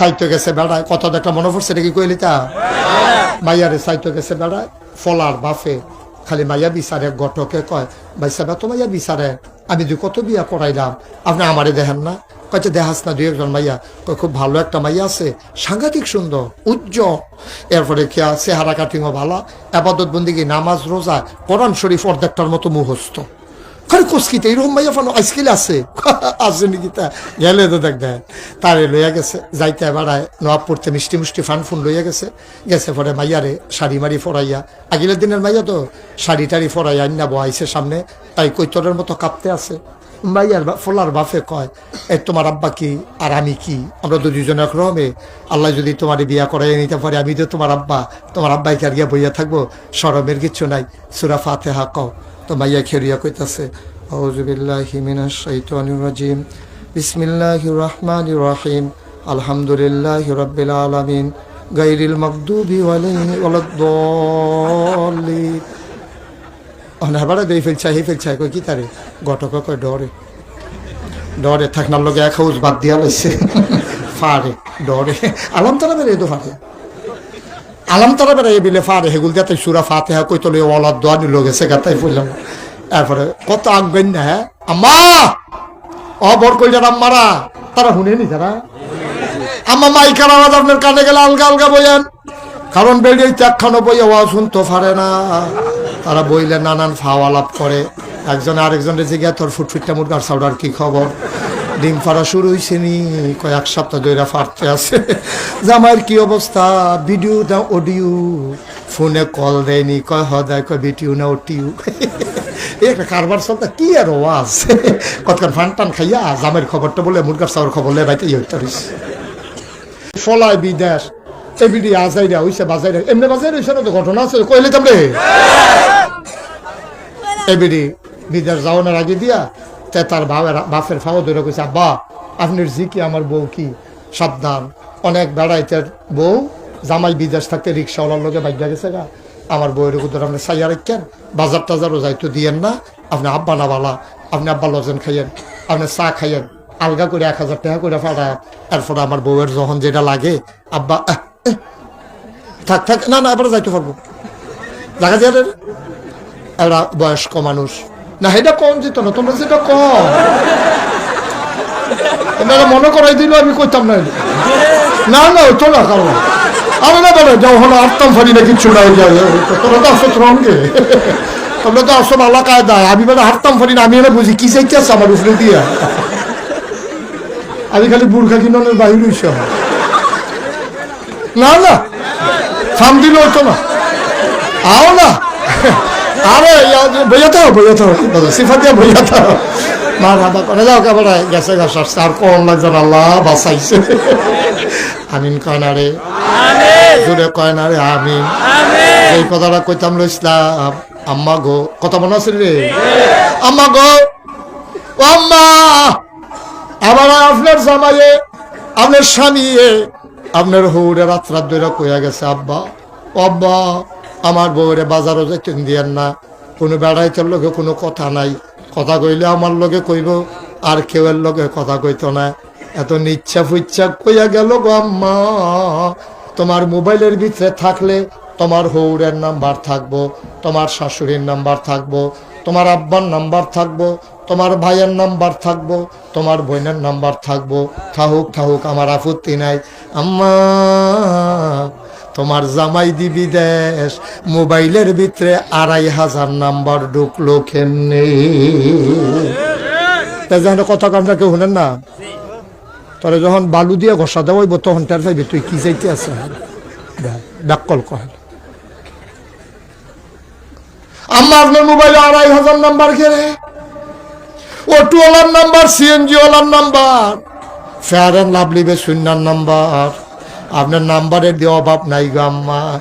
সাহিত্য গেছে বেড়ায়। কত একটা মনে পড়ছে, এটা কি কইলি তা? মাইয়ারে সাহিত্য গেছে বেড়ায়। ফলার বাফে খালি মাইয়া বিচারে, গটকে কয়, ভাই সাহেব তো মাইয়া বিচারে, আমি দুই কত বিয়া করাইলাম, আপনি আমারে দেখেন না? কয়েছে দেখাস না দুই একজন মাইয়া। কয়, খুব ভালো একটা মাইয়া আছে, সাংঘাতিক সুন্দর, উজ্জ্বল। এরপরে কি চেহারা কাটিংও ভালো আবাদত বন্দিগি নামাজ, রোজা, কোরআন শরীফ অর্ধেকটার মতো মুহস্ত কুস্কিতে এরকম মাইয়া ফানো আইসকিল আছে আছে নাকি গেলে তো দেখ দেয় তারে লইয়া গেছে যাইতে বেড়ায় নবাব পড়তে মিষ্টি মিষ্টি ফান ফুন লইয়া গেছে গেছে পরে মাইয়ারে শাড়ি মারি ফরাইয়া আগিলের দিনের মাইয়া তো শাড়ি টাড়ি ফরাইয়া আন্না বহাইছে সামনে তাই কৈতরের মতো কাঁপতে আছে মাইয়ার ফোলার বাফে কয় এ তোমার আব্বা কি আর আমি কি আমরা তো দুজন একরমে আল্লাহ যদি তোমার বিয়া করাই নিতে পারে আমি তো তোমার আব্বা তোমার আব্বাই কি আর গিয়া বইয়া থাকব সরমের কিচ্ছু নাই সুরা ফাতে হাকাও তো মাইয়া খেরিয়া কইতাছে আউযুবিল্লাহি মিনাশ শাইতানির রাজিম গায়রিল মাগদুবি আলাইহিম ওয়ালাদ-দাল্লিন। অনাবারে দেই কই, কি তারে? গটক কই ডরে ডরে, থাকনার লগে এক হাউস বাদ দিয়া লইছে। ফারে ডরে আলাম তারা বেরে ফারে আলাম তারা বেরে এই বিলে ফারে হেগুল যাতে সুরা ফাতে হা কই তোলে ওয়ালাদ দোয়ানি লোকে সে গাতাই পড়লাম এরপরে, কত আগবেন না হ্যাঁ? আম্মা! অ, বর কই যারা আম্মারা তারা শুনেনি তারা? আম্মা মাইকার আওয়াজ আপনার কানে গেলে আলগা আলগা বইয়েন। কারণ বেরিয়ে একখানো বই আওয়াজ শুনতে পারে না। তারা বইলে নানান ফাওয়া লাভ করে। একজন আরেকজনের জিজ্ঞাসা তোর ফুটফুটটা মুরগার সাউডার কি খবর? ডিম ফাড়া শুরু হয়েছে নি কয় এক সপ্তাহ ধরে ফাটতে আছে। জামাইয়ের কি অবস্থা? ভিডিও না অডিও? ফোনে কল দেয়নি কয় হ দেয় কয় ভিডিও না এই একটা কারবার চলতে কি আর ওয়াজ কতক্ষণ ফান টান খাইয়া জামের খবরটা বলে মুরগার চাউর খবর লে বাইতে ইয়ে তরিস ফলায় বিদেশ এবিডি আজাইরা হইছে বাজাইরা এমনি বাজাইরা হইছে না তো ঘটনা আছে? কইলে তামরে? এবিডি বিদেশ যাওয়ানোর আগে দিয়া তে তার বাবার বাপের ফাও ধরে কইছে, আব্বা, আপনার জি কি আমার বউ কি? সাবধান। অনেক বেড়াইতের বউ জামাই বিদেশ থাকতে রিক্সাওয়ালার লোকে বাইক গেছে গা। আমার বউয়ের উদর আপনি সাইয়া রাখেন বাজার টাজারও যাইতো দিয়েন না। আপনি আব্বা না বালা। আপনি আব্বা লজেন খাইয়েন। আপনি চা খাইয়েন। আলগা করে এক হাজার টাকা করে ফাটায় এরপরে আমার বউয়ের যখন যেটা লাগে, আব্বা থাক থাক, না না, এবারে যাইতে পারব। দেখা যায় এরা বয়স্ক মানুষ। না এটা কম যেত না, তোমরা যেটা কম এনারা মনে করাই দিল, আমি কইতাম না। না না তো না, কারণ না বলে যাও, হলো আটতাম ফারি না কিচ্ছু না তোরা তো আসো রঙকে তোমরা তো আসো আল্লাহ কায়দায় আমি বেলা হাঁটতাম ফারি না, আমি এনে বুঝি, কি চাইতে আছে আমার উপরে দিয়া? আমি খালি বুর্খা কিননের বাহির হইছে। না না ফার্ম দিল হতো না। আও না। আরে বইয়াতে হবে বইয়াতে সিফা দিয়ে বইয়াতে হবে মা রাধা করে যাও কেবলে গেছে গাছ আসছে। আর কোন লাগছে আল্লাহ বাঁচাইছে। আমিন কয় না রে? জোরে কয় না রে? আমিন। এই কথাটা কইতাম লইসলাম আম্মা গো কথা মনে আছে রে? আম্মা গো ও আম্মা! আবার আপনার জামাইয়ে আপনার স্বামী আপনার হৌরে রাত রাত ধরে কইয়া গেছে আব্বা। আব্বা আমার বউরে বাজারও যেতেন দিয়েন না। কোনো বেড়াইতের লগে কোনো কথা নাই। কথা কইলে আমার লগে কইব, আর কেউয়ের লগে কথা কইতো না। এত নিচ্ছা ফুচ্ছা কইয়া গেল গো আম্মা। তোমার মোবাইলের ভিতরে থাকলে তোমার হৌরের নাম্বার থাকব, তোমার শাশুড়ির নাম্বার থাকব, তোমার আব্বার নাম্বার থাকব, তোমার ভাইয়ের নাম্বার থাকব, তোমার বোনের নাম্বার থাকব। থাহুক থাহুক আমার আপত্তি নাই। আম্মা তোমার জামাই দিবি দেশ। মোবাইলের ভিতরে আড়াই হাজার নাম্বার ঢুকলো কেমনে? কথা কামটা কেউ শুনেন না। তোরে যখন বালু দিয়ে ঘষা দেওয়া হইব, তখন টের পাইবি তুই কি যাইতে আছে ডাক্কল কহ আম্মা, আপনার মোবাইলে আড়াই হাজার নাম্বার খেলে অটোওয়ালার নাম্বার সিএনজি ওয়ালার নাম্বার ফেয়ার অ্যান্ড লাভলি বে শূন্যার নাম্বার। আপনার নাম্বারের দেওয়া অভাব নাই গো আম্মা।